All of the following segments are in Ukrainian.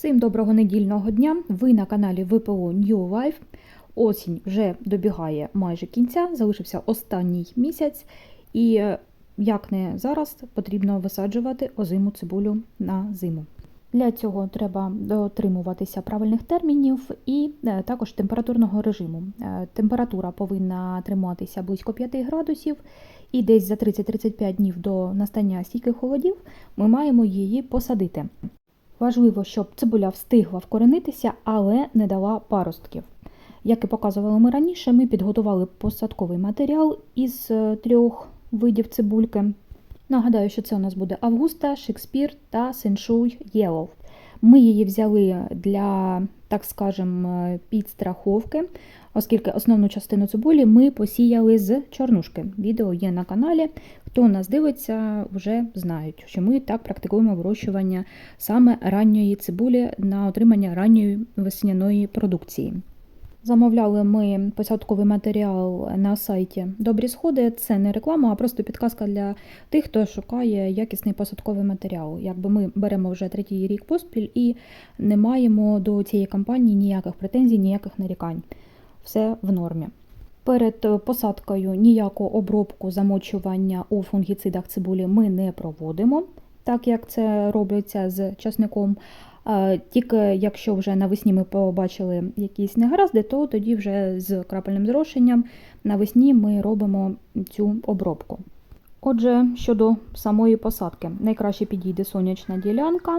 Всім доброго недільного дня! Ви на каналі ВПО New Life. Осінь вже добігає майже кінця, залишився останній місяць, і е, як не зараз потрібно висаджувати озиму цибулю на зиму. Для цього треба дотримуватися правильних термінів і е, також температурного режиму. Е, Температура повинна триматися близько 5 градусів, і десь за 30-35 днів до настання стійких холодів ми маємо її посадити. Важливо, щоб цибуля встигла вкоренитися, але не дала паростків. Як і показували ми раніше, ми підготували посадковий матеріал із е, трьох видів цибульки. Нагадаю, що це у нас буде Августа, Шекспір та Сеншуй Єлов. Ми її взяли для, так скажемо, підстраховки, оскільки основну частину цибулі ми посіяли з чорнушки. Відео є на каналі. Хто нас дивиться, вже знають, що ми так практикуємо вирощування саме ранньої цибулі на отримання ранньої весняної продукції. Замовляли ми посадковий матеріал на сайті Добрі сходи. Це не реклама, а просто підказка для тих, хто шукає якісний посадковий матеріал. Якби ми беремо вже третій рік поспіль і не маємо до цієї компанії ніяких претензій, ніяких нарікань. Все в нормі. Перед посадкою ніяку обробку замочування у фунгіцидах цибулі ми не проводимо, так як це робиться з часником. Е, Тільки якщо вже навесні ми побачили якісь негаразди, то тоді вже з крапельним зрошенням навесні ми робимо цю обробку. Отже, щодо самої посадки, найкраще підійде сонячна ділянка.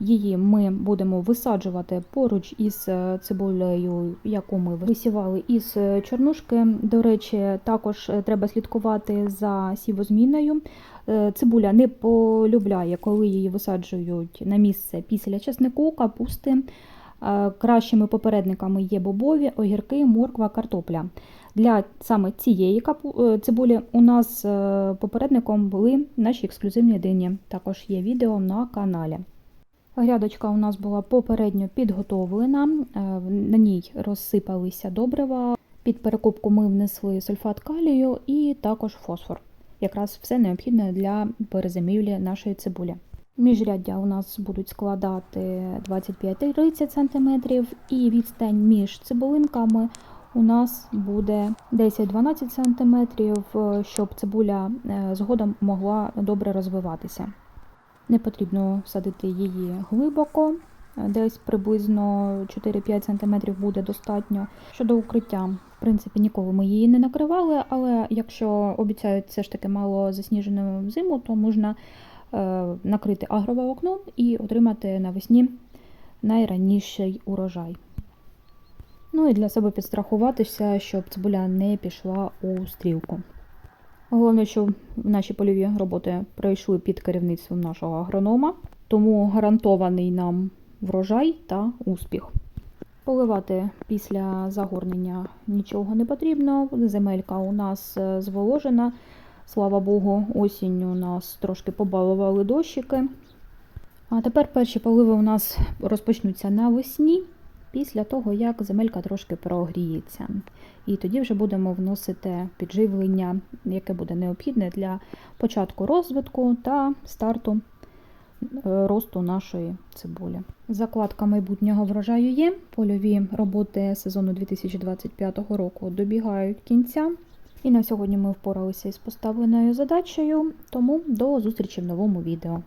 Її ми будемо висаджувати поруч із е, цибулею, яку ми висівали із е, чорнушки. До речі, також е, треба слідкувати за сівозміною. Цибуля не полюбляє, коли її висаджують на місце після чеснику, капусти. Кращими попередниками є бобові, огірки, морква, картопля. Для саме цієї е, цибулі у нас е, попередником були наші ексклюзивні дині. Також є відео на каналі. Грядочка у нас була попередньо підготовлена, е, на ній розсипалися добрива. Під перекопку ми внесли сульфат калію і також фосфор. Якраз все необхідне для перезимівлі нашої цибулі. Міжряддя у нас будуть складати 25-30 см, і відстань між цибулинками у нас буде 10-12 см, щоб цибуля е, згодом могла добре розвиватися. Не потрібно садити її глибоко, е, десь приблизно 4-5 см буде достатньо. Щодо укриття, в принципі, ніколи ми її не накривали, але якщо обіцяють все ж таки мало засніжену зиму, то можна е, накрити агроволокном і отримати навесні найраніший урожай. Ну і для себе підстрахуватися, щоб цибуля не пішла у стрілку. Головне, щоб наші польові роботи пройшли під керівництвом нашого агронома, тому гарантований нам врожай та успіх. Поливати після загорнення нічого не потрібно. Земелька у нас е, зволожена. Слава Богу, осінню нас трошки побалували дощики. А тепер перші поливи у нас розпочнуться навесні, після того, як земелька трошки прогріється. І тоді вже будемо вносити підживлення, яке буде необхідне для початку розвитку та старту е, росту нашої цибулі. Закладка майбутнього врожаю є. Польові роботи сезону 2025 року добігають кінця. І на сьогодні ми впоралися із поставленою задачею, тому до зустрічі в новому відео.